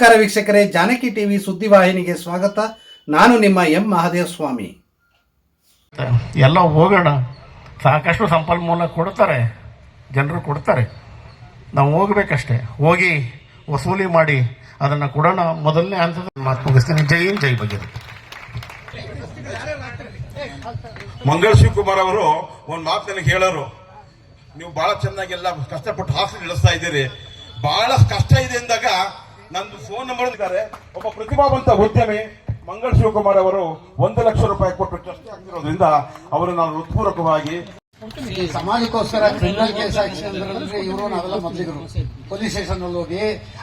ನಮಸ್ಕಾರ ವೀಕ್ಷಕರೇ ಜಾನಕಿ ಟಿವಿ ಸುದ್ದಿವಾಹಿನಿಗೆ ಸ್ವಾಗತ. ನಾನು ನಿಮ್ಮ ಎಂ ಮಹಾದೇವ ಸ್ವಾಮಿ ಎಲ್ಲ ಹೋಗೋಣ. ಸಾಕಷ್ಟು ಸಂಪನ್ಮೂಲ ಕೊಡ್ತಾರೆ. ಜನರು ಕೊಡ್ತಾರೆ. ನಾವು ಹೋಗ್ಬೇಕಷ್ಟೆ. ಹೋಗಿ ವಸೂಲಿ ಮಾಡಿ ಅದನ್ನು ಕೊಡೋಣ. ಮೊದಲನೇ ಹಂತದ ಮಾತು ಮುಗಿಸ್ತೀನಿ. ಜೈ ಜೈ ಬಗ್ಗೆ ಮಂಗಳ ಶಿವಕುಮಾರ್ ಅವರು ಒಂದು ಮಾತು ನನಗೆ ಹೇಳೋರು. ನೀವು ಬಹಳ ಚೆನ್ನಾಗಿ ಎಲ್ಲ ಕಷ್ಟಪಟ್ಟು ಹಾಸ್ಟೆಲ್ ಇಳಿಸ್ತಾ ಇದ್ದೀರಿ. ಬಹಳ ಕಷ್ಟ ಇದೆ ಅಂದಾಗ ನಂದು ಫೋನ್ ನಂಬರ್ ಇದ್ದಾರೆ ಒಬ್ಬ ಪ್ರತಿಭಾವಂತ ಉದ್ಯಮಿ ಮಂಗಳ ಶಿವಕುಮಾರ್ ಅವರು ಒಂದು ಲಕ್ಷ ರೂಪಾಯಿ ಕೊಟ್ಟು ಟ್ರಸ್ಟ್ ಆಗಿರೋದ್ರಿಂದ ಅವರು ನಾನು ಹೃತ್ಪೂರ್ವಕವಾಗಿ ಈ ಸಮಾಜಕ್ಕೋಸ್ಕರ ಕ್ರಿಮಿನಲ್ ಕೇಸ್ ಆಕ್ಷನ್ ಅಂದ್ರೆ ಇವರು ನಾವೆಲ್ಲ ಮೊದಲಿಗರು. ಪೊಲೀಸ್ ಸ್ಟೇಷನ್ ಅಲ್ಲಿ ಹೋಗಿ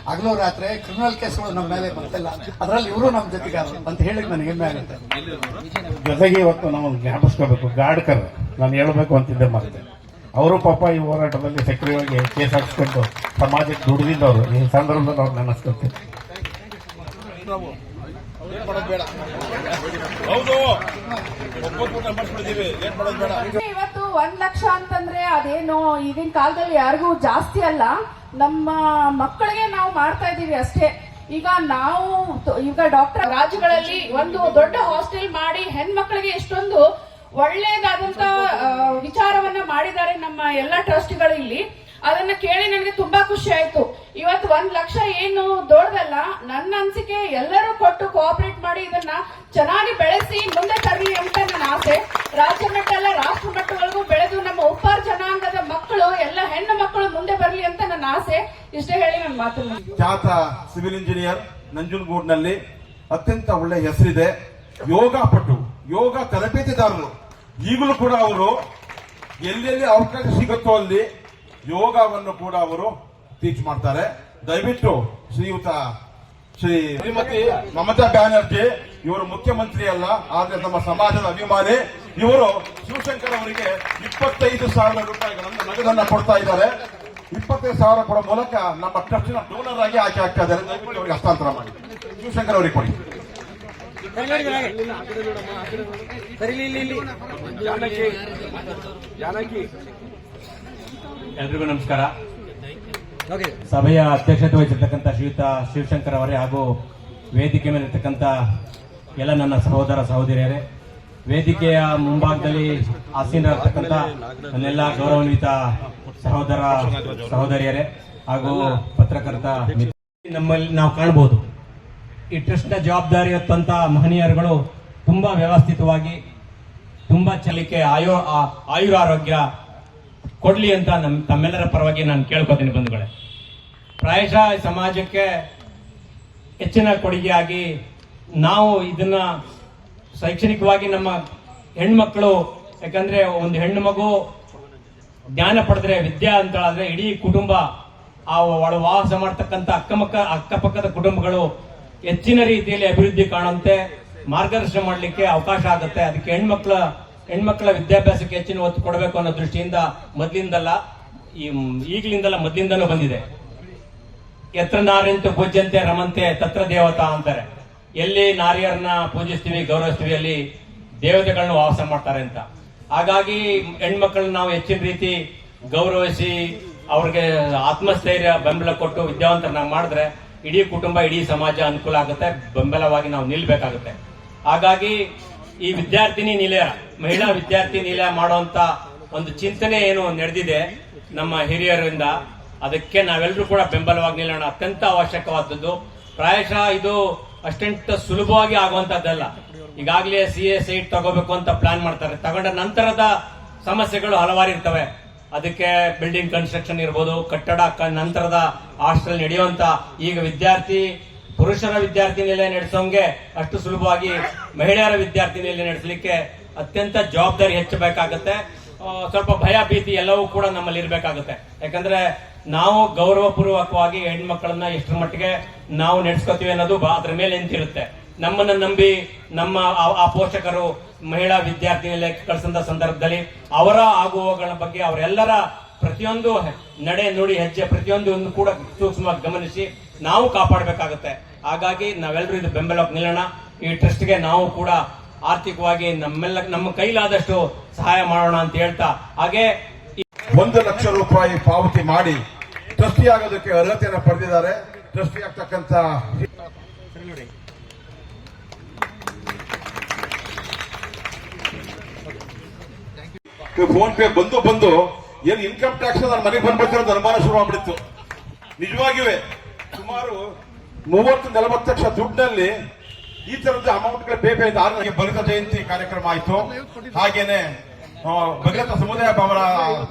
ಹಗಲು ರಾತ್ರಿ ಕ್ರಿಮಿನಲ್ ಕೇಸ್ಗಳು ನಮ್ಮ ಮೇಲೆ ಬರ್ತಿಲ್ಲ ಅದರಲ್ಲಿ ಇವರು ನಮ್ಮ ಜೊತೆಗಾರ ಅಂತ ಹೇಳಿ ನನಗೆ ಹೆಮ್ಮೆ ಆಗುತ್ತೆ. ಜೊತೆಗೆ ಇವತ್ತು ನಾವು ಜ್ಞಾಪಿಸ್ಕೋಬೇಕು ಗಾಡ್ಕರ್ ನಾನು ಹೇಳಬೇಕು ಅಂತಿದ್ದೆ ಮತ್ತೆ ಅವರು ಪಾಪ ಈ ಹೋರಾಟದಲ್ಲಿ ಸಕ್ರಿಯವಾಗಿ ಕೇಸ್ ಹಾಕ್ಸ್ಕೊಂಡು ಸಮಾಜಕ್ಕೆ ದುಡಿದಿದ್ದವರು ಈ ಸಂದರ್ಭದಲ್ಲಿ ಅವ್ರು ನೆನೆಸ್ಕೊಳ್ತೀನಿ. ಹೌದು. ಏನ್ ಮಾಡೋದು ಬೇಡ. ಇವತ್ತು ಒಂದ್ ಲಕ್ಷ ಅಂತಂದ್ರೆ ಅದೇನು ಈಗಿನ ಕಾಲದಲ್ಲಿ ಯಾರಿಗೂ ಜಾಸ್ತಿ ಅಲ್ಲ. ನಮ್ಮ ಮಕ್ಕಳಿಗೆ ನಾವು ಮಾಡ್ತಾ ಇದೀವಿ ಅಷ್ಟೇ. ಈಗ ನಾವು ಈಗ ಡಾಕ್ಟರ್ ರಾಜ್ಯಗಳಲ್ಲಿ ಒಂದು ದೊಡ್ಡ ಹಾಸ್ಟೆಲ್ ಮಾಡಿ ಹೆಣ್ಮಕ್ಳಿಗೆ ಎಷ್ಟೊಂದು ಒಳ್ಳೇದಾದಂತ ವಿಚಾರವನ್ನ ಮಾಡಿದ್ದಾರೆ ನಮ್ಮ ಎಲ್ಲ ಟ್ರಸ್ಟ್ಗಳು ಇಲ್ಲಿ. ಅದನ್ನ ಕೇಳಿ ನನಗೆ ತುಂಬಾ ಖುಷಿ ಆಯ್ತು. ಇವತ್ತು ಒಂದ್ ಲಕ್ಷ ಏನು ದೊಡ್ಡದಲ್ಲ ನನ್ನ ಅನ್ಸಿಕೆ ಎಲ್ಲರೂ ಕೊಟ್ಟು ಕೋಆಪರೇಟ್ ಮಾಡಿ ಇದನ್ನ ಚೆನ್ನಾಗಿ ಬೆಳೆಸಿ ಮುಂದೆ ತರಲಿ ಅಂತ ನನ್ನ ಆಸೆ. ರಾಜ್ಯ ಮಟ್ಟ ಅಲ್ಲ, ರಾಷ್ಟ್ರ ಮಟ್ಟವರೆಗೂ ಬೆಳೆದು ನಮ್ಮ ಉಪ್ಪಾರ ಜನಾಂಗದ ಮಕ್ಕಳು, ಎಲ್ಲ ಹೆಣ್ಣು ಮಕ್ಕಳು ಮುಂದೆ ಬರಲಿ ಅಂತ ನನ್ನ ಆಸೆ. ಇಷ್ಟೇ ಹೇಳಿ ನನ್ನ ಮಾತು ಖ್ಯಾತ ಸಿವಿಲ್ ಇಂಜಿನಿಯರ್ ನಂಜನಗೂಡ್ನಲ್ಲಿ ಅತ್ಯಂತ ಒಳ್ಳೆ ಹೆಸರಿದೆ. ಯೋಗ ಪಟು ಯೋಗ ತರಬೇತಿದಾರರು. ಈಗಲೂ ಕೂಡ ಅವರು ಎಲ್ಲೆಲ್ಲಿ ಅವಕಾಶ ಸಿಗುತ್ತೋ ಅಲ್ಲಿ ಯೋಗವನ್ನು ಕೂಡ ಅವರು ಟೀಚ್ ಮಾಡ್ತಾರೆ. ದಯವಿಟ್ಟು ಶ್ರೀಯುತ ಶ್ರೀ ಶ್ರೀಮತಿ ಮಮತಾ ಬ್ಯಾನರ್ಜಿ, ಇವರು ಮುಖ್ಯಮಂತ್ರಿ ಅಲ್ಲ, ಆದರೆ ನಮ್ಮ ಸಮಾಜದ ಅಭಿಮಾನಿ. ಇವರು ಶಿವಶಂಕರ್ ಅವರಿಗೆ ಇಪ್ಪತ್ತೈದು ಸಾವಿರ ರೂಪಾಯಿಗಳನ್ನು ನಗದನ್ನ ಕೊಡ್ತಾ ಇದ್ದಾರೆ. ಇಪ್ಪತ್ತೈದು ಸಾವಿರ ಕೊಡೋ ಮೂಲಕ ನಮ್ಮ ಟ್ರಸ್ಟಿನ ಡೋನರ್ ಆಗಿ ಆಯ್ಕೆ ಆಗ್ತಾ ಇದ್ದಾರೆ. ಅವರಿಗೆ ಹಸ್ತಾಂತರ ಮಾಡಿ. ಶಿವಶಂಕರ್ ಅವರಿಗೆ ಕೊಡಿ. ಎಲ್ರಿಗೂ ನಮಸ್ಕಾರ. ಸಭೆಯ ಅಧ್ಯಕ್ಷತೆ ವಹಿಸಿರ್ತಕ್ಕಂಥ ಶ್ರೀಯುತ ಶಿವಶಂಕರ್ ಅವರೇ ಹಾಗೂ ವೇದಿಕೆ ಮೇಲೆ ಇರ್ತಕ್ಕಂಥ ಎಲ್ಲ ನನ್ನ ಸಹೋದರ ಸಹೋದರಿಯರೇ ವೇದಿಕೆಯ ಮುಂಭಾಗದಲ್ಲಿ ಆಸೀನರಾಗಿರ್ತಕ್ಕಂಥ ನನ್ನೆಲ್ಲ ಗೌರವಾನ್ವಿತ ಸಹೋದರ ಸಹೋದರಿಯರೇ ಹಾಗೂ ಪತ್ರಕರ್ತ ನಮ್ಮಲ್ಲಿ ನಾವು ಕಾಣಬಹುದು. ಈ ಟ್ರಸ್ಟ್ನ ಜವಾಬ್ದಾರಿ ಹೊತ್ತಂತ ಮಹನೀಯರುಗಳು ತುಂಬಾ ವ್ಯವಸ್ಥಿತವಾಗಿ, ತುಂಬಾ ಚಲಿಕೆ, ಆಯೋ ಆಯುರ ಆಯುರಾರೋಗ್ಯ ಕೊಡ್ಲಿ ಅಂತ ನಮ್, ತಮ್ಮೆಲ್ಲರ ಪರವಾಗಿ ನಾನು ಕೇಳ್ಕೊತೀನಿ ಬಂಧುಗಳೇ. ಪ್ರಾಯಶಃ ಸಮಾಜಕ್ಕೆ ಹೆಚ್ಚಿನ ಕೊಡುಗೆಯಾಗಿ ನಾವು ಇದನ್ನ ಶೈಕ್ಷಣಿಕವಾಗಿ ನಮ್ಮ ಹೆಣ್ಮಕ್ಳು, ಯಾಕಂದ್ರೆ ಒಂದು ಹೆಣ್ಣು ಮಗು ಜ್ಞಾನ ಪಡೆದ್ರೆ, ವಿದ್ಯಾ ಅಂತೇಳಿದ್ರೆ ಇಡೀ ಕುಟುಂಬ, ಆ ಒಳ ವಾಸ ಮಾಡ್ತಕ್ಕಂಥ ಅಕ್ಕಮಕ್ಕ, ಅಕ್ಕಪಕ್ಕದ ಕುಟುಂಬಗಳು ಹೆಚ್ಚಿನ ರೀತಿಯಲ್ಲಿ ಅಭಿವೃದ್ಧಿ ಕಾಣುವಂತೆ ಮಾರ್ಗದರ್ಶನ ಮಾಡಲಿಕ್ಕೆ ಅವಕಾಶ ಆಗುತ್ತೆ. ಅದಕ್ಕೆ ಹೆಣ್ಮಕ್ಳ ಹೆಣ್ಮಕ್ಳ ವಿದ್ಯಾಭ್ಯಾಸಕ್ಕೆ ಹೆಚ್ಚಿನ ಒತ್ತು ಕೊಡಬೇಕು ಅನ್ನೋ ದೃಷ್ಟಿಯಿಂದ ಮೊದಲಿಂದಲ್ಲ ಈಗಲಿಂದಲ್ಲ ಮೊದಲಿಂದಲೂ ಬಂದಿದೆ. ಎತ್ರ ನಾರಿಯಂತೆ ಪೂಜ್ಯಂತೆ ರಮಂತೆ ತತ್ರ ದೇವತಾ ಅಂತಾರೆ. ಎಲ್ಲಿ ನಾರಿಯರನ್ನ ಪೂಜಿಸ್ತೀವಿ, ಗೌರವಿಸ್ತೀವಿ, ಅಲ್ಲಿ ದೇವತೆಗಳನ್ನ ವಾಸ ಮಾಡ್ತಾರೆ ಅಂತ. ಹಾಗಾಗಿ ಹೆಣ್ಮಕ್ಳನ್ನ ನಾವು ಹೆಚ್ಚಿನ ರೀತಿ ಗೌರವಿಸಿ ಅವ್ರಿಗೆ ಆತ್ಮಸ್ಥೈರ್ಯ, ಬೆಂಬಲ ಕೊಟ್ಟು ವಿದ್ಯಾವಂತರನ್ನ ಮಾಡಿದ್ರೆ ಇಡೀ ಕುಟುಂಬ, ಇಡೀ ಸಮಾಜ ಅನುಕೂಲ ಆಗುತ್ತೆ, ಬೆಂಬಲವಾಗಿ ನಾವು ನಿಲ್ಬೇಕಾಗುತ್ತೆ. ಹಾಗಾಗಿ ಈ ವಿದ್ಯಾರ್ಥಿನಿ ನಿಲಯ, ಮಹಿಳಾ ವಿದ್ಯಾರ್ಥಿ ನಿಲಯ ಮಾಡುವಂತ ಒಂದು ಚಿಂತನೆ ಏನು ನಡೆದಿದೆ ನಮ್ಮ ಹಿರಿಯರಿಂದ, ಅದಕ್ಕೆ ನಾವೆಲ್ಲರೂ ಕೂಡ ಬೆಂಬಲವಾಗಿ ನಿಲ್ಲೋಣ. ಅತ್ಯಂತ ಅವಶ್ಯಕವಾದದ್ದು. ಪ್ರಾಯಶಃ ಇದು ಅಷ್ಟಂತ ಸುಲಭವಾಗಿ ಆಗುವಂತದ್ದಲ್ಲ. ಈಗಾಗಲೇ ಸಿ ಎ ಸೈಟ್ ತಗೋಬೇಕು ಅಂತ ಪ್ಲಾನ್ ಮಾಡ್ತಾರೆ. ತಗೊಂಡ ನಂತರದ ಸಮಸ್ಯೆಗಳು ಹಲವಾರು ಇರ್ತವೆ. ಅದಕ್ಕೆ ಬಿಲ್ಡಿಂಗ್ ಕನ್ಸ್ಟ್ರಕ್ಷನ್ ಇರ್ಬೋದು, ಕಟ್ಟಡ ನಂತರದ ಹಾಸ್ಟೆಲ್ ನಡೆಯುವಂತ ಈಗ ವಿದ್ಯಾರ್ಥಿ, ಪುರುಷರ ವಿದ್ಯಾರ್ಥಿ ನಿಲಯ ನಡೆಸೋಂಗೆ ಅಷ್ಟು ಸುಲಭವಾಗಿ ಮಹಿಳೆಯರ ವಿದ್ಯಾರ್ಥಿ ನಿಲಯ ನಡೆಸಲಿಕ್ಕೆ ಅತ್ಯಂತ ಜವಾಬ್ದಾರಿ ಹೆಚ್ಚಬೇಕಾಗತ್ತೆ. ಸ್ವಲ್ಪ ಭಯ, ಭೀತಿ ಎಲ್ಲವೂ ಕೂಡ ನಮ್ಮಲ್ಲಿ ಇರಬೇಕಾಗುತ್ತೆ. ಯಾಕಂದ್ರೆ ನಾವು ಗೌರವಪೂರ್ವಕವಾಗಿ ಹೆಣ್ಮಕ್ಳನ್ನ ಎಷ್ಟರ ಮಟ್ಟಿಗೆ ನಾವು ನಡೆಸ್ಕೋತೀವಿ ಅನ್ನೋದು ಅದ್ರ ಮೇಲೆ ನಿಂತಿರುತ್ತೆ. ನಮ್ಮನ್ನ ನಂಬಿ ನಮ್ಮ ಆ- ಪೋಷಕರು ಮಹಿಳಾ ವಿದ್ಯಾರ್ಥಿ ನಿಲಯಕ್ಕೆ ಕಳಿಸಿದ ಸಂದರ್ಭದಲ್ಲಿ ಅವರ ಆಗುವಗಳ ಬಗ್ಗೆ ಅವರೆಲ್ಲರ ಪ್ರತಿಯೊಂದು ನಡೆ ನುಡಿ ಹೆಜ್ಜೆ ಪ್ರತಿಯೊಂದು ಕೂಡ ಸೂಕ್ಷ್ಮವಾಗಿ ಗಮನಿಸಿ ನಾವು ಕಾಪಾಡಬೇಕಾಗುತ್ತೆ. ಹಾಗಾಗಿ ನಾವೆಲ್ಲರೂ ಇದು ಬೆಂಬಲಕ್ಕೆ ನಿಲ್ಲೋಣ ಈ ಟ್ರಸ್ಟ್ಗೆ ನಾವು ಕೂಡ ಆರ್ಥಿಕವಾಗಿ ನಮ್ಮೆಲ್ಲ ನಮ್ಮ ಕೈಲಾದಷ್ಟು ಸಹಾಯ ಮಾಡೋಣ ಅಂತ ಹೇಳ್ತಾ. ಹಾಗೆ ಒಂದು ಲಕ್ಷ ರೂಪಾಯಿ ಪಾವತಿ ಮಾಡಿ ಟ್ರಸ್ಟಿ ಆಗೋದಕ್ಕೆ ಅರ್ಹತೆಯನ್ನು ಪಡೆದಿದ್ದಾರೆ. ಟ್ರಸ್ಟಿ ಆಗ್ತಕ್ಕಂಥ ಫೋನ್ ಪೇ ಬಂದು ಬಂದು ಏನು ಇನ್ಕಮ್ ಟ್ಯಾಕ್ಸ್ ನನ್ನ ಮನೆಗೆ ಬಂದ್ಬಿಟ್ಟಿರೋದು ಅನುಮಾನ ಶುರು ಆಗ್ಬಿಟ್ಟಿತ್ತು ನಿಜವಾಗಿವೆ. ಸುಮಾರು ಮೂವತ್ತು, ನಲವತ್ತು ಲಕ್ಷ ದುಡ್ಡಿನಲ್ಲಿ ಈ ತರದ ಅಮೌಂಟ್ಗಳ ಪೇ ಪೇ ಆರು ಬಲಿತ ಜಯಂತಿ ಕಾರ್ಯಕ್ರಮ ಆಯ್ತು. ಹಾಗೇನೆ ಭಗೀರಥ ಸಮುದಾಯ ಭವನ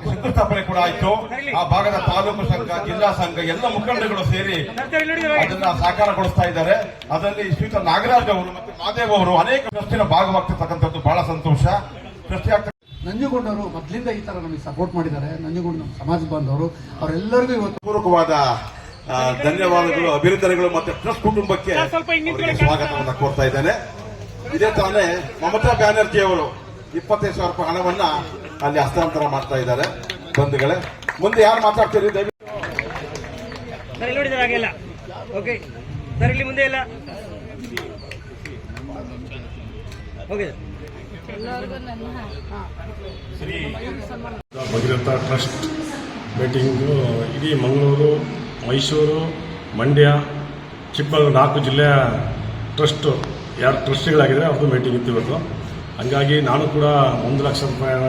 ಶಂಕುಸ್ಥಾಪನೆ ಕೂಡ ಆಯ್ತು. ಆ ಭಾಗದ ತಾಲೂಕು ಸಂಘ, ಜಿಲ್ಲಾ ಸಂಘ, ಎಲ್ಲ ಮುಖಂಡರುಗಳು ಸೇರಿ ಅದನ್ನ ಸಾಕಾರಗೊಳಿಸ್ತಾ ಇದ್ದಾರೆ. ಅದರಲ್ಲಿ ಶ್ರೀಯುತ ನಾಗರಾಜ್ ಅವರು ಮತ್ತು ಮಾದೇವ್ ಅವರು ಅನೇಕ ಟ್ರಸ್ಟಿನ ಭಾಗವಾಗ್ತಿರ್ತಕ್ಕಂಥದ್ದು ಬಹಳ ಸಂತೋಷ. ಟ್ರಸ್ಟಿ ನಂಜುಗೊಂಡವರು ಮೊದಲಿಂದ ಈ ತರ ನಮಗೆ ಸಪೋರ್ಟ್ ಮಾಡಿದ್ದಾರೆ. ನಂಜುಗೊಂಡ ನಮ್ಮ ಸಮಾಜ ಬಾಂಧವರು ಅವರೆಲ್ಲರಿಗೂ ಇವತ್ತು ಪೂರ್ವಕವಾದ ಧನ್ಯವಾದಗಳು ಅಭಿನಂದನೆಗಳು ಮತ್ತೆ ಟ್ರಸ್ಟ್ ಕುಟುಂಬಕ್ಕೆ ಸ್ವಾಗತವನ್ನು ಕೋರ್ತಾ ಇದ್ದೇನೆ. ಇದೇ ತಾನೇ ಮಮತಾ ಬ್ಯಾನರ್ಜಿ ಅವರು ಇಪ್ಪತ್ತೈದು ಸಾವಿರ ರೂಪಾಯಿ ಹಣವನ್ನ ಅಲ್ಲಿ ಹಸ್ತಾಂತರ ಮಾಡ್ತಾ ಇದ್ದಾರೆ. ಬಂಧುಗಳೇ ಮುಂದೆ ಯಾರು ಮಾತಾಡ್ತೀರಿ? ದಯವಿಟ್ಟು. ಇಲ್ಲಿ ನೋಡಿ ಸರ್ ಓಕೆ ಸರ್ ಇಲ್ಲಿ ಮುಂದೆ ಇಲ್ಲ. Okay sir Bhagiratha trust meeting ಇಡೀ ಮಂಗಳೂರು, ಮೈಸೂರು, ಮಂಡ್ಯ ಚಿಕ್ಕಮಗಳೂರು ನಾಲ್ಕು ಜಿಲ್ಲೆಯ ಟ್ರಸ್ಟು ಯಾರು ಟ್ರಸ್ಟಿಗಳಾಗಿದ್ದಾರೆ ಅವ್ರದ್ದು ಮೀಟಿಂಗ್ ಇತ್ತು ಇವತ್ತು. ಹಂಗಾಗಿ ನಾನು ಕೂಡ ಒಂದು ಲಕ್ಷ ರೂಪಾಯಿನ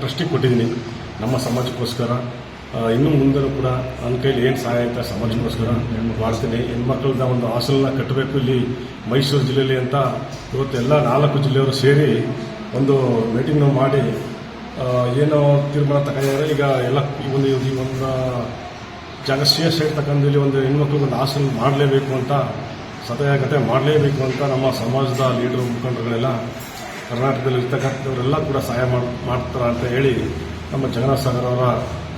ಟ್ರಸ್ಟಿಗೆ ಕೊಟ್ಟಿದ್ದೀನಿ ನಮ್ಮ ಸಮಾಜಕ್ಕೋಸ್ಕರ. ಇನ್ನು ಮುಂದೆ ಕೂಡ ನನ್ನ ಕೈಲಿ ಏನು ಸಹಾಯ ಆಯ್ತಾ ಸಮಾಜಕ್ಕೋಸ್ಕರ ಮಾಡ್ತೀನಿ ಹೆಣ್ಮಕ್ಳದ ಒಂದು ಹಾಸಲನ್ನ ಕಟ್ಟಬೇಕು ಇಲ್ಲಿ ಮೈಸೂರು ಜಿಲ್ಲೆಯಲ್ಲಿ ಅಂತ ಇವತ್ತು ಎಲ್ಲ ನಾಲ್ಕು ಜಿಲ್ಲೆಯವರು ಸೇರಿ ಒಂದು ಮೀಟಿಂಗ್ ಮಾಡಿ ಏನು ತೀರ್ಮಾನ ತಗೊಂಡಿದ್ದಾರೆ ಈಗ ಎಲ್ಲ ಈ ಒಂದು ಈ ಒಂದು ಜಾಗ ಸಿ ಎಸ್ ತಕ್ಕಂದು ಇಲ್ಲಿ ಒಂದು ಹೆಣ್ಮಕ್ಳಿಗೆ ಒಂದು ಹಾಸನ ಮಾಡಲೇಬೇಕು ಅಂತ ಸತಯಾಗತೆ ಮಾಡಲೇಬೇಕು ಅಂತ ನಮ್ಮ ಸಮಾಜದ ಲೀಡರ್ ಮುಖಂಡರುಗಳೆಲ್ಲ ಕರ್ನಾಟಕದಲ್ಲಿ ಇರ್ತಕ್ಕಂಥವರೆಲ್ಲ ಕೂಡ ಸಹಾಯ ಮಾಡ್ತಾರ ಅಂತ ಹೇಳಿ ನಮ್ಮ ಜಗನ್ನಾಥ ಸಾಗರ್ ಅವರ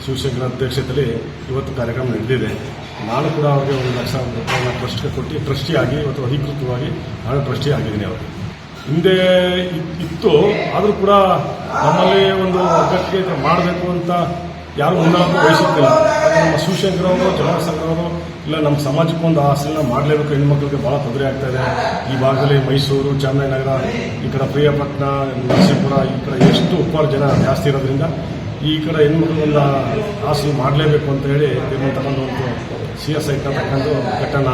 ಶಿವಶಂಕರ ಅಧ್ಯಕ್ಷತೆಯಲ್ಲಿ ಇವತ್ತು ಕಾರ್ಯಕ್ರಮ ನಡೆದಿದೆ. ನಾನು ಕೂಡ ಅವರಿಗೆ ಒಂದು ಲಕ್ಷ ರೂಪಾಯಿನ ಟ್ರಸ್ಟ್ಗೆ ಕೊಟ್ಟು ಟ್ರಸ್ಟಿಯಾಗಿ ಇವತ್ತು ಅಧಿಕೃತವಾಗಿ ನಾನು ಟ್ರಸ್ಟಿ ಆಗಿದ್ದೀನಿ ಅವರಿಗೆ. ಹಿಂದೆ ಇತ್- ಇತ್ತು. ಆದರೂ ಕೂಡ ನಮ್ಮಲ್ಲಿ ಒಂದು ಒಗ್ಗಟ್ಟಿಗೆ ಮಾಡಬೇಕು ಅಂತ ಯಾರು ಮುಂದಾಗ ವಹಿಸುತ್ತಿಲ್ಲ ನಮ್ಮ ಶಿವಶಂಕರ್ ಜಗನ್ನಾಥ್ ಅವರು, ಇಲ್ಲ ನಮ್ಮ ಸಮಾಜಕ್ಕೆ ಒಂದು ಆಸೆನ ಮಾಡಲೇಬೇಕು. ಹೆಣ್ಮಕ್ಳಿಗೆ ಭಾಳ ತೊಂದರೆ ಆಗ್ತಾ ಇದೆ. ಈ ಭಾಗದಲ್ಲಿ ಮೈಸೂರು ಚಾಮರಾಜನಗರ ಈ ಕಡೆ ಪ್ರಿಯಪಟ್ಟಣ, ನರಸೀಪುರ, ಈ ಕಡೆ ಎಷ್ಟು ಉಪ್ಪಾರು ಜನ ಜಾಸ್ತಿ ಇರೋದ್ರಿಂದ ಈ ಕಡೆ ಹೆಣ್ಮಕ್ಳು ಒಂದು ಆಸೆ ಮಾಡಲೇಬೇಕು ಅಂತ ಹೇಳಿ ತೀರ್ಮಾನ ತಗೊಂಡು ಒಂದು ಸಿ ಎಸ್ ಐ ತಗೊಂಡು ಕಟ್ಟಣ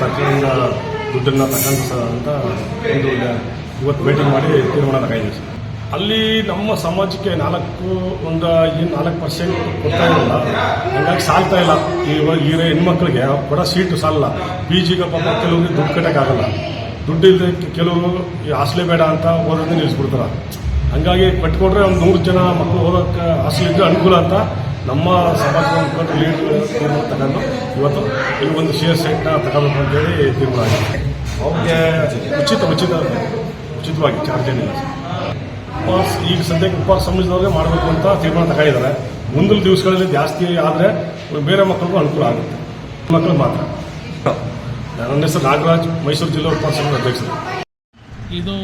ಸರ್ಕಾರದಿಂದ ದುಡ್ಡನ್ನು ತಗೊಂಡು ಅಂತ ಒಂದು ಇವತ್ತು ಭೇಟಿ ಮಾಡಿ ತೀರ್ಮಾನ ತಗೊಂಡಿದ್ದೀವಿ ಅಲ್ಲಿ ನಮ್ಮ ಸಮಾಜಕ್ಕೆ ನಾಲ್ಕು ಒಂದು ಏನು ನಾಲ್ಕು ಪರ್ಸೆಂಟ್ ಕೊಡ್ತಾ ಇರಲ್ಲ. ಹಂಗಾಗಿ ಸಾಲ್ತಾ ಇಲ್ಲ. ಇವಾಗ ಈ ಹೆಣ್ಮಕ್ಳಿಗೆ ಕೊಡೋ ಸೀಟು ಸಾಲಲ್ಲ. ಪಿ ಜಿಗೆ ಪಾಪ ಕೆಲವ್ರಿಗೆ ದುಡ್ಡು ಕಟ್ಟೋಕ್ಕಾಗಲ್ಲ. ದುಡ್ಡು ಇಲ್ಲದೆ ಕೆಲವರು ಈ ಬೇಡ ಅಂತ ಓದೋದನ್ನ ನಿಲ್ಲಿಸ್ಬಿಡ್ತಾರೆ ಹಂಗಾಗಿ ಕಟ್ಕೊಟ್ರೆ ಒಂದು ನೂರು ಜನ ಮಕ್ಕಳು ಓದೋಕ್ಕೆ ಹಾಸ್ಟೆಲ್ ಇದ್ರೆ ಅನುಕೂಲ ಅಂತ ನಮ್ಮ ಸಮಾಜದ ಮುಖಂಡರು ಲೀಡರ್ ತೀರ್ಮಾನ ತಗೊಂಡು ಇವತ್ತು ಇಲ್ಲಿ ಒಂದು ಶೇರ್ ಸೈಟ್ನ ತಗೋಬೇಕು ಅಂತೇಳಿ ತೀರ್ಮಾನ ಆಗಿದೆ. ಅವ್ರಿಗೆ ಉಚಿತ ಉಚಿತ ಉಚಿತವಾಗಿ ಚಾರ್ಜ್ ಏನಿಲ್ಲ. ಉಪವಾಸ ಈಗ ಸದ್ಯಕ್ಕೆ ಉಪವಾಸ ಸಂಬಂಧಿಸಿದವರಿಗೆ ಮಾಡಬೇಕು ಅಂತ ತೀರ್ಮಾನ ತಗೊಂಡಿದ್ದಾರೆ. ಮುಂದಿನ ದಿವಸಗಳಲ್ಲಿ ಜಾಸ್ತಿ ಆದರೆ ಬೇರೆ ಮಕ್ಕಳಿಗೂ ಅನುಕೂಲ ಆಗುತ್ತೆ. ಮಕ್ಕಳು ಮಾತ್ರ. ನನ್ನ ಹೆಸರು ನಾಗರಾಜ್, ಮೈಸೂರು ಜಿಲ್ಲಾ ಉಪವಾಸ ಸಂಘದ ಅಧ್ಯಕ್ಷರು. ಇದು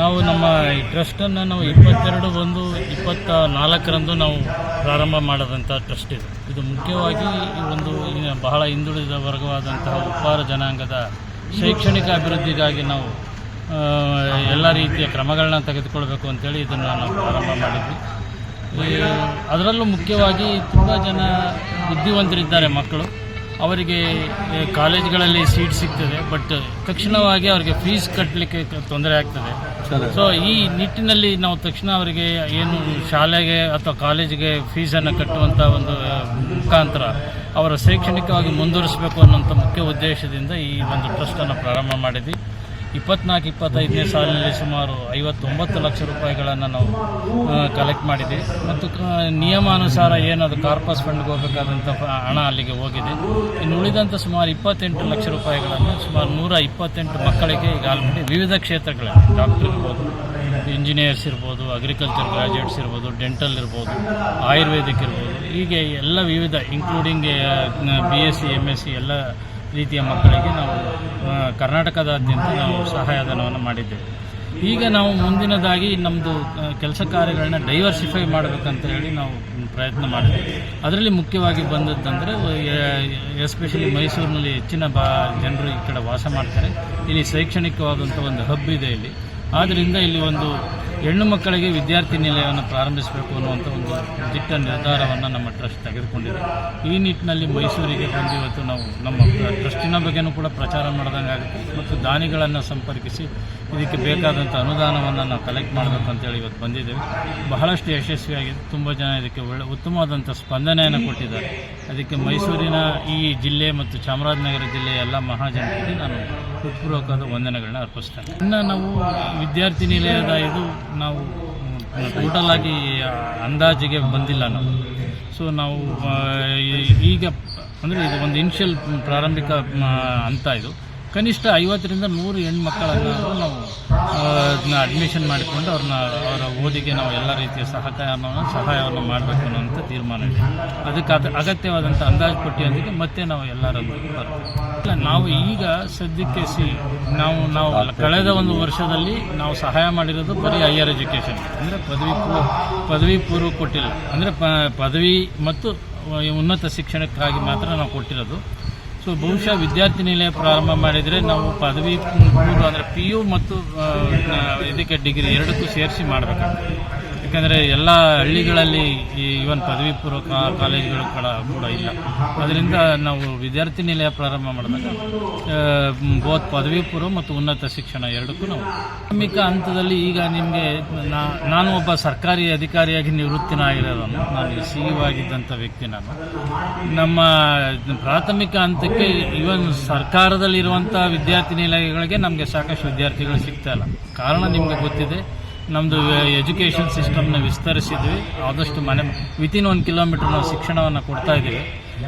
ನಾವು ನಮ್ಮ ಈ ಟ್ರಸ್ಟನ್ನು ನಾವು ಇಪ್ಪತ್ತೆರಡು ಒಂದು ಇಪ್ಪತ್ತ ನಾಲ್ಕರಂದು ನಾವು ಪ್ರಾರಂಭ ಮಾಡಿದಂಥ ಟ್ರಸ್ಟ್ ಇದು. ಇದು ಮುಖ್ಯವಾಗಿ ಒಂದು ಬಹಳ ಹಿಂದುಳಿದ ವರ್ಗವಾದಂತಹ ಉಪ್ಪಾರ ಜನಾಂಗದ ಶೈಕ್ಷಣಿಕ ಅಭಿವೃದ್ಧಿಗಾಗಿ ನಾವು ಎಲ್ಲ ರೀತಿಯ ಕ್ರಮಗಳನ್ನ ತೆಗೆದುಕೊಳ್ಬೇಕು ಅಂತೇಳಿ ಇದನ್ನು ನಾವು ಪ್ರಾರಂಭ ಮಾಡಿದ್ವಿ. ಅದರಲ್ಲೂ ಮುಖ್ಯವಾಗಿ ತುಂಬ ಜನ ಬುದ್ಧಿವಂತರಿದ್ದಾರೆ ಮಕ್ಕಳು. ಅವರಿಗೆ ಕಾಲೇಜ್ಗಳಲ್ಲಿ ಸೀಟ್ ಸಿಗ್ತದೆ ಬಟ್ ತಕ್ಷಣವಾಗಿ ಅವರಿಗೆ ಫೀಸ್ ಕಟ್ಟಲಿಕ್ಕೆ ತೊಂದರೆ ಆಗ್ತದೆ. ಸೊ ಈ ನಿಟ್ಟಿನಲ್ಲಿ ನಾವು ತಕ್ಷಣ ಅವರಿಗೆ ಏನು ಶಾಲೆಗೆ ಅಥವಾ ಕಾಲೇಜಿಗೆ ಫೀಸನ್ನು ಕಟ್ಟುವಂಥ ಒಂದು ಮುಖಾಂತರ ಅವರ ಶೈಕ್ಷಣಿಕವಾಗಿ ಮುಂದುವರಿಸಬೇಕು ಅನ್ನೋಂಥ ಮುಖ್ಯ ಉದ್ದೇಶದಿಂದ ಈ ಒಂದು ಟ್ರಸ್ಟನ್ನು ಪ್ರಾರಂಭ ಮಾಡಿದ್ವಿ. ಇಪ್ಪತ್ನಾಲ್ಕು, ಇಪ್ಪತ್ತೈದನೇ ಸಾಲಿನಲ್ಲಿ ಸುಮಾರು ಐವತ್ತೊಂಬತ್ತು ಲಕ್ಷ ರೂಪಾಯಿಗಳನ್ನು ನಾವು ಕಲೆಕ್ಟ್ ಮಾಡಿದೆ ಮತ್ತು ನಿಯಮಾನುಸಾರ ಏನದು ಕಾರ್ಪಸ್ ಫಂಡ್ಗೆ ಹೋಗಬೇಕಾದಂಥ ಹಣ ಅಲ್ಲಿಗೆ ಹೋಗಿದೆ. ಇನ್ನು ಉಳಿದಂಥ ಸುಮಾರು ಇಪ್ಪತ್ತೆಂಟು ಲಕ್ಷ ರೂಪಾಯಿಗಳನ್ನು ಸುಮಾರು ನೂರ ಇಪ್ಪತ್ತೆಂಟು ಮಕ್ಕಳಿಗೆ ಈಗ ಆಲ್ರೆಡಿ ವಿವಿಧ ಕ್ಷೇತ್ರಗಳಲ್ಲಿ ಡಾಕ್ಟರ್ ಇರ್ಬೋದು ಇಂಜಿನಿಯರ್ಸ್ ಇರ್ಬೋದು ಅಗ್ರಿಕಲ್ಚರ್ ಗ್ರಾಜುಯೇಟ್ಸ್ ಇರ್ಬೋದು ಡೆಂಟಲ್ ಇರ್ಬೋದು, ಆಯುರ್ವೇದಿಕ್ ಇರ್ಬೋದು. ಹೀಗೆ ಎಲ್ಲ ವಿವಿಧ including B S C M S C ಎಲ್ಲ ರೀತಿಯ ಮಕ್ಕಳಿಗೆ ನಾವು ಕರ್ನಾಟಕದಾದ್ಯಂತ ನಾವು ಸಹಾಯಧನವನ್ನು ಮಾಡಿದ್ದೇವೆ. ಈಗ ನಾವು ಮುಂದಿನದಾಗಿ ನಮ್ಮದು ಕೆಲಸ ಕಾರ್ಯಗಳನ್ನ ಡೈವರ್ಸಿಫೈ ಮಾಡಬೇಕಂತ ಹೇಳಿ ನಾವು ಪ್ರಯತ್ನ ಮಾಡಿದ್ವಿ ಅದರಲ್ಲಿ ಮುಖ್ಯವಾಗಿ ಬಂದದ್ದಂದರೆ ಎಸ್ಪೆಷಲಿ ಮೈಸೂರಿನಲ್ಲಿ ಹೆಚ್ಚಿನ ಬಾ, ಜನರು ಈ ಕಡೆ ವಾಸ ಮಾಡ್ತಾರೆ. ಇಲ್ಲಿ ಶೈಕ್ಷಣಿಕವಾದಂಥ ಒಂದು ಹಬ್ ಇದೆ ಇಲ್ಲಿ. ಆದ್ದರಿಂದ ಇಲ್ಲಿ ಒಂದು ಹೆಣ್ಣು ಮಕ್ಕಳಿಗೆ ವಿದ್ಯಾರ್ಥಿ ನಿಲಯವನ್ನು ಪ್ರಾರಂಭಿಸಬೇಕು ಅನ್ನುವಂಥ ಒಂದು ದಿಟ್ಟ ನಿರ್ಧಾರವನ್ನು ನಮ್ಮ ಟ್ರಸ್ಟ್ ತೆಗೆದುಕೊಂಡಿದೆ. ಈ ನಿಟ್ಟಿನಲ್ಲಿ ಮೈಸೂರಿಗೆ ಬಂದು ಇವತ್ತು ನಾವು ನಮ್ಮ ಟ್ರಸ್ಟಿನ ಬಗ್ಗೆನೂ ಕೂಡ ಪ್ರಚಾರ ಮಾಡಿದಂಗೆ ಆಗುತ್ತೆ. ಮತ್ತು ದಾನಿಗಳನ್ನು ಸಂಪರ್ಕಿಸಿ ಇದಕ್ಕೆ ಬೇಕಾದಂಥ ಅನುದಾನವನ್ನು ನಾವು ಕಲೆಕ್ಟ್ ಮಾಡಬೇಕು ಅಂತೇಳಿ ಇವತ್ತು ಬಂದಿದ್ದೇವೆ. ಬಹಳಷ್ಟು ಯಶಸ್ವಿಯಾಗಿದೆ. ತುಂಬ ಜನ ಇದಕ್ಕೆ ಒಳ್ಳೆ ಉತ್ತಮವಾದಂಥ ಸ್ಪಂದನೆಯನ್ನು ಕೊಟ್ಟಿದ್ದಾರೆ. ಅದಕ್ಕೆ ಮೈಸೂರಿನ ಈ ಜಿಲ್ಲೆ ಮತ್ತು ಚಾಮರಾಜನಗರ ಜಿಲ್ಲೆಯ ಎಲ್ಲ ಮಹಾಜನರಿಗೆ ನಾನು ಹೃತ್ಪೂರ್ವಕವಾದ ವಂದನೆಗಳನ್ನ ಅರ್ಪಿಸ್ತಾರೆ. ಇನ್ನು ನಾವು ವಿದ್ಯಾರ್ಥಿ ನಿಲಯದ ಇದು ನಾವು ಟೋಟಲ್ ಆಗಿ ಅಂದಾಜಿಗೆ ಬಂದಿಲ್ಲ ನಾವು. ಸೊ ನಾವು ಈಗ ಅಂದರೆ ಇದು ಒಂದು ಇನಿಷಿಯಲ್ ಪ್ರಾರಂಭಿಕ ಅಂತ ಇದು. ಕನಿಷ್ಠ ಐವತ್ತರಿಂದ ನೂರು ಹೆಣ್ಮಕ್ಕಳನ್ನು ನಾವು ಅಡ್ಮಿಷನ್ ಮಾಡಿಕೊಂಡು ಅವ್ರನ್ನ, ಅವರ ಓದಿಗೆ ನಾವು ಎಲ್ಲ ರೀತಿಯ ಸಹಕಾರವನ್ನು, ಸಹಾಯವನ್ನು ಮಾಡಬೇಕು ಅನ್ನೋಂಥ ತೀರ್ಮಾನ ಇದೆ. ಅದಕ್ಕೆ ಅದು ಅಗತ್ಯವಾದಂಥ ಅಂದಾಜು ಪಟ್ಟಿಯೊಂದಿಗೆ ಮತ್ತೆ ನಾವು ಎಲ್ಲರನ್ನು ಬರ್ತೇವೆ. ನಾವು ಈಗ ಸದ್ಯಕ್ಕೆ ಸಿ ನಾವು ನಾವು ಕಳೆದ ಒಂದು ವರ್ಷದಲ್ಲಿ ನಾವು ಸಹಾಯ ಮಾಡಿರೋದು ಬರೀ ಹೈಯರ್ ಎಜುಕೇಷನ್ ಅಂದರೆ ಪದವಿ ಪೂರ್ವ ಪದವಿ ಪೂರ್ವ ಕೊಟ್ಟಿಲ್ಲ. ಅಂದರೆ ಪದವಿ ಮತ್ತು ಉನ್ನತ ಶಿಕ್ಷಣಕ್ಕಾಗಿ ಮಾತ್ರ ನಾವು ಕೊಟ್ಟಿರೋದು. ಸೊ ಬಹುಶಃ ವಿದ್ಯಾರ್ಥಿ ನಿಲಯ ಪ್ರಾರಂಭ ಮಾಡಿದರೆ ನಾವು ಪದವಿ ಪೂರ್ವ ಅಂದರೆ ಪಿ ಯು ಮತ್ತು ಇದಕ್ಕೆ ಡಿಗ್ರಿ ಎರಡಕ್ಕೂ ಸೇರಿಸಿ ಮಾಡಬೇಕಾಗ್ತದೆ. ಯಾಕಂದರೆ ಎಲ್ಲ ಹಳ್ಳಿಗಳಲ್ಲಿ ಈ ಇವನ್ ಪದವಿ ಪೂರ್ವ ಕಾಲೇಜುಗಳು ಕೂಡ ಕೂಡ ಇಲ್ಲ. ಅದರಿಂದ ನಾವು ವಿದ್ಯಾರ್ಥಿ ನಿಲಯ ಪ್ರಾರಂಭ ಮಾಡಿದಾಗ ಬೋತ್ ಪದವಿ ಪೂರ್ವ ಮತ್ತು ಉನ್ನತ ಶಿಕ್ಷಣ ಎರಡಕ್ಕೂ ನಾವು ಪ್ರಾಥಮಿಕ ಹಂತದಲ್ಲಿ ಈಗ ನಿಮಗೆ ನಾನು ಒಬ್ಬ ಸರ್ಕಾರಿ ಅಧಿಕಾರಿಯಾಗಿ ನಿವೃತ್ತಿನಾಗಿರೋದನ್ನು, ನಾನು ಸಿ ಆಗಿದ್ದಂಥ ವ್ಯಕ್ತಿ ನಾನು. ನಮ್ಮ ಪ್ರಾಥಮಿಕ ಹಂತಕ್ಕೆ ಇವನ್ ಸರ್ಕಾರದಲ್ಲಿರುವಂಥ ವಿದ್ಯಾರ್ಥಿ ನಿಲಯಗಳಿಗೆ ನಮಗೆ ಸಾಕಷ್ಟು ವಿದ್ಯಾರ್ಥಿಗಳು ಸಿಗ್ತಾ ಇಲ್ಲ. ಕಾರಣ ನಿಮಗೆ ಗೊತ್ತಿದೆ ನಮ್ಮದು ಎಜುಕೇಷನ್ ಸಿಸ್ಟಮ್ನ ವಿಸ್ತರಿಸಿದ್ವಿ. ಆದಷ್ಟು ಮನೆ ವಿತಿನ್ ಒಂದು ಕಿಲೋಮೀಟರ್ ನಾವು ಶಿಕ್ಷಣವನ್ನು ಕೊಡ್ತಾ ಇದ್ದೀವಿ.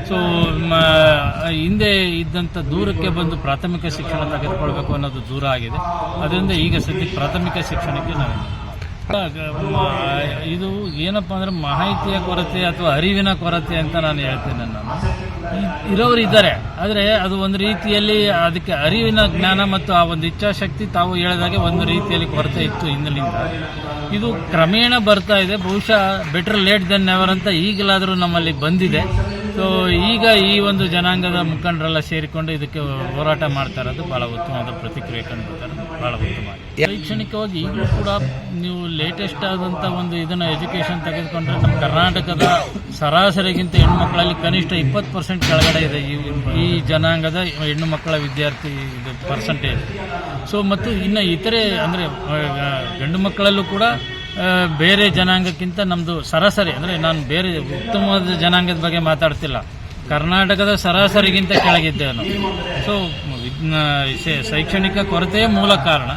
ಸೊ ಹಿಂದೆ ಇದ್ದಂಥ ದೂರಕ್ಕೆ ಬಂದು ಪ್ರಾಥಮಿಕ ಶಿಕ್ಷಣ ತೆಗೆದುಕೊಳ್ಬೇಕು ಅನ್ನೋದು ದೂರ ಆಗಿದೆ. ಅದರಿಂದ ಈಗ ಸದ್ಯಕ್ಕೆ ಪ್ರಾಥಮಿಕ ಶಿಕ್ಷಣಕ್ಕೆ ನಾವು ಇದು ಏನಪ್ಪ ಅಂದ್ರೆ ಮಾಹಿತಿಯ ಕೊರತೆ ಅಥವಾ ಅರಿವಿನ ಕೊರತೆ ಅಂತ ನಾನು ಹೇಳ್ತೇನೆ ನಾನು. ಇರೋರು ಇದ್ದಾರೆ, ಆದರೆ ಅದು ಒಂದು ರೀತಿಯಲ್ಲಿ ಅದಕ್ಕೆ ಅರಿವಿನ ಜ್ಞಾನ ಮತ್ತು ಆ ಒಂದು ಇಚ್ಛಾಶಕ್ತಿ ತಾವು ಹೇಳಿದಾಗೆ ಒಂದು ರೀತಿಯಲ್ಲಿ ಕೊರತೆ ಇತ್ತು ಹಿಂದಿನಿಂದ. ಇದು ಕ್ರಮೇಣ ಬರ್ತಾ ಇದೆ, ಬಹುಶಃ ಬೆಟರ್ ಲೇಟ್ ದೆನ್ ನೆವರ್ ಅಂತ ಈಗಲಾದರೂ ನಮ್ಮಲ್ಲಿ ಬಂದಿದೆ. ಸೊ ಈಗ ಈ ಒಂದು ಜನಾಂಗದ ಮುಖಂಡರೆಲ್ಲ ಸೇರಿಕೊಂಡು ಇದಕ್ಕೆ ಹೋರಾಟ ಮಾಡ್ತಾ ಇರೋದು ಬಹಳ ಉತ್ತಮವಾದ ಪ್ರತಿಕ್ರಿಯೆ ಕಂಡುಬರ್ತಾರೆ ಬಹಳ ಉತ್ತಮ ಶೈಕ್ಷಣಿಕವಾಗಿ ಈಗಲೂ ಕೂಡ ನೀವು ಲೇಟೆಸ್ಟ್ ಆದಂಥ ಒಂದು ಇದನ್ನ ಎಜುಕೇಶನ್ ತೆಗೆದುಕೊಂಡ್ರೆ ನಮ್ಮ ಕರ್ನಾಟಕದ ಸರಾಸರಿಗಿಂತ ಹೆಣ್ಣುಮಕ್ಕಳಲ್ಲಿ ಕನಿಷ್ಠ ಇಪ್ಪತ್ತು ಪರ್ಸೆಂಟ್ ಕೆಳಗಡೆ ಇದೆ ಈ ಈ ಜನಾಂಗದ ಹೆಣ್ಣು ಮಕ್ಕಳ ವಿದ್ಯಾರ್ಥಿ ಪರ್ಸೆಂಟೇಜ್ ಸೊ ಮತ್ತು ಇನ್ನು ಇತರೆ ಅಂದರೆ ಗಂಡು ಮಕ್ಕಳಲ್ಲೂ ಕೂಡ ಬೇರೆ ಜನಾಂಗಕ್ಕಿಂತ ನಮ್ಮದು ಸರಾಸರಿ, ಅಂದರೆ ನಾನು ಬೇರೆ ಉತ್ತಮವಾದ ಜನಾಂಗದ ಬಗ್ಗೆ ಮಾತಾಡ್ತಿಲ್ಲ. ಕರ್ನಾಟಕದ ಸರಾಸರಿಗಿಂತ ಕೆಳಗಿದ್ದೆ ನಾವು ಸೊ ವಿಜ್ಞ ಶೈಕ್ಷಣಿಕ ಕೊರತೆಯೇ ಮೂಲ ಕಾರಣ.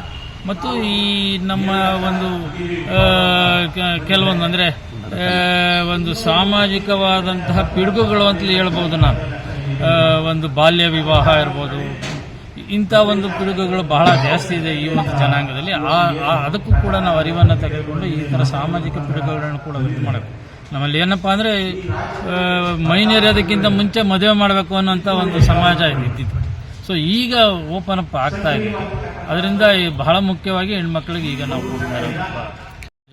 ಮತ್ತು ಈ ನಮ್ಮ ಒಂದು ಕೆಲವೊಂದು ಅಂದರೆ ಒಂದು ಸಾಮಾಜಿಕವಾದಂತಹ ಪಿಡುಗುಗಳು ಅಂತಲೇ ಹೇಳ್ಬೋದು ನಾನು. ಒಂದು ಬಾಲ್ಯ ವಿವಾಹ ಇರ್ಬೋದು. ಇಂಥ ಒಂದು ಪಿಡುಗುಗಳು ಬಹಳ ಜಾಸ್ತಿ ಇದೆ ಈ ಒಂದು ಜನಾಂಗದಲ್ಲಿ. ಆ, ಆ- ಅದಕ್ಕೂ ಕೂಡ ನಾವು ಅರಿವನ್ನು ತೆಗೆದುಕೊಂಡು ಈ ಥರ ಸಾಮಾಜಿಕ ಪಿಡುಗುಗಳನ್ನು ಕೂಡ ಇದು ಮಾಡಬೇಕು. ನಮ್ಮಲ್ಲಿ ಏನಪ್ಪ ಅಂದರೆ ಮೈನೇರಿಯೋದಕ್ಕಿಂತ ಮುಂಚೆ ಮದುವೆ ಮಾಡಬೇಕು ಅನ್ನೋಂಥ ಒಂದು ಸಮಾಜ ಇದ್ದಿತ್ತು. ಸೊ ಈಗ ಓಪನ್ ಅಪ್ ಆಗ್ತಾ ಇದೆ. ಅದರಿಂದ ಬಹಳ ಮುಖ್ಯವಾಗಿ ಹೆಣ್ಮಕ್ಳಿಗೆ ಈಗ ನಾವು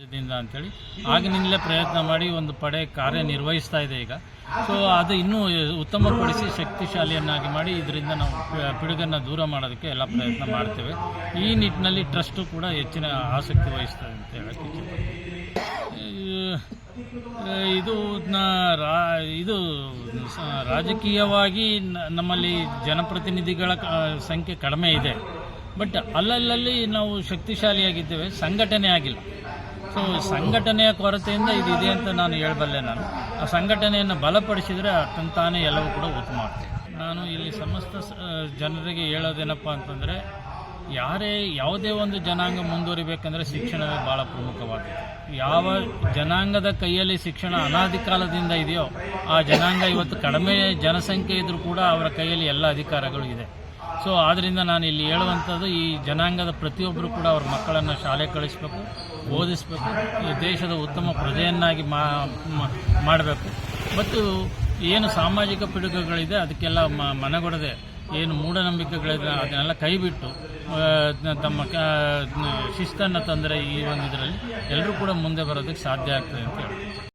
ರಾಜ್ಯದಿಂದ ಅಂತೇಳಿ ಆಗಿನಿಂದಲೇ ಪ್ರಯತ್ನ ಮಾಡಿ ಒಂದು ಪಡೆ ಕಾರ್ಯನಿರ್ವಹಿಸ್ತಾ ಇದೆ ಈಗ. ಸೊ ಅದು ಇನ್ನೂ ಉತ್ತಮಪಡಿಸಿ ಶಕ್ತಿಶಾಲಿಯನ್ನಾಗಿ ಮಾಡಿ ಇದರಿಂದ ನಾವು ಪಿಡುಗನ್ನು ದೂರ ಮಾಡೋದಕ್ಕೆ ಎಲ್ಲ ಪ್ರಯತ್ನ ಮಾಡ್ತೇವೆ. ಈ ನಿಟ್ಟಿನಲ್ಲಿ ಟ್ರಸ್ಟು ಕೂಡ ಹೆಚ್ಚಿನ ಆಸಕ್ತಿ ವಹಿಸ್ತದೆ ಅಂತ ಹೇಳಕ್ಕೆ ಇದು ರಾ- ಇದು ರಾಜಕೀಯವಾಗಿ ನಮ್ಮಲ್ಲಿ ಜನಪ್ರತಿನಿಧಿಗಳ ಸಂಖ್ಯೆ ಕಡಿಮೆ ಇದೆ. ಬಟ್ ಅಲ್ಲಲ್ಲಿ ನಾವು ಶಕ್ತಿಶಾಲಿಯಾಗಿದ್ದೇವೆ, ಸಂಘಟನೆ ಆಗಿಲ್ಲ. ಸೊ ಸಂಘಟನೆಯ ಕೊರತೆಯಿಂದ ಇದಿದೆ ಇದೆ ಅಂತ ನಾನು ಹೇಳಬಲ್ಲೆ ನಾನು. ಆ ಸಂಘಟನೆಯನ್ನು ಬಲಪಡಿಸಿದರೆ ತಂತಾನೇ ಎಲ್ಲವೂ ಕೂಡ ಉತ್ತಮ. ನಾನು ಇಲ್ಲಿ ಸಮಸ್ತ ಜನರಿಗೆ ಹೇಳೋದೇನಪ್ಪ ಅಂತಂದರೆ, ಯಾರೇ ಯಾವುದೇ ಒಂದು ಜನಾಂಗ ಮುಂದುವರಿಬೇಕಂದ್ರೆ ಶಿಕ್ಷಣವೇ ಭಾಳ ಪ್ರಮುಖವಾಗಿದೆ ಯಾವ ಜನಾಂಗದ ಕೈಯಲ್ಲಿ ಶಿಕ್ಷಣ ಅನಾದಿ ಕಾಲದಿಂದ ಇದೆಯೋ, ಆ ಜನಾಂಗ ಇವತ್ತು ಕಡಿಮೆ ಜನಸಂಖ್ಯೆ ಇದ್ದರೂ ಕೂಡ ಅವರ ಕೈಯಲ್ಲಿ ಎಲ್ಲ ಅಧಿಕಾರಗಳು ಇದೆ. ಸೊ ಆದ್ದರಿಂದ ನಾನು ಇಲ್ಲಿ ಹೇಳುವಂಥದ್ದು, ಈ ಜನಾಂಗದ ಪ್ರತಿಯೊಬ್ಬರು ಕೂಡ ಅವ್ರ ಮಕ್ಕಳನ್ನು ಶಾಲೆ ಕಳಿಸ್ಬೇಕು, ಓದಿಸ್ಬೇಕು, ಈ ದೇಶದ ಉತ್ತಮ ಪ್ರಜೆಯನ್ನಾಗಿ ಮಾಡಬೇಕು. ಮತ್ತು ಏನು ಸಾಮಾಜಿಕ ಪಿಡುಗುಗಳಿದೆ, ಅದಕ್ಕೆಲ್ಲ ಮನಗೊಡದೆ ಏನು ಮೂಢನಂಬಿಕೆಗಳಿದೆ, ಅದನ್ನೆಲ್ಲ ಕೈಬಿಟ್ಟು ತಮ್ಮ ಶಿಸ್ತನ್ನು ತಂದರೆ ಈ ಒಂದು ಇದರಲ್ಲಿ ಎಲ್ಲರೂ ಕೂಡ ಮುಂದೆ ಬರೋದಕ್ಕೆ ಸಾಧ್ಯ ಆಗ್ತದೆ ಅಂತ ಹೇಳ್ತೀನಿ.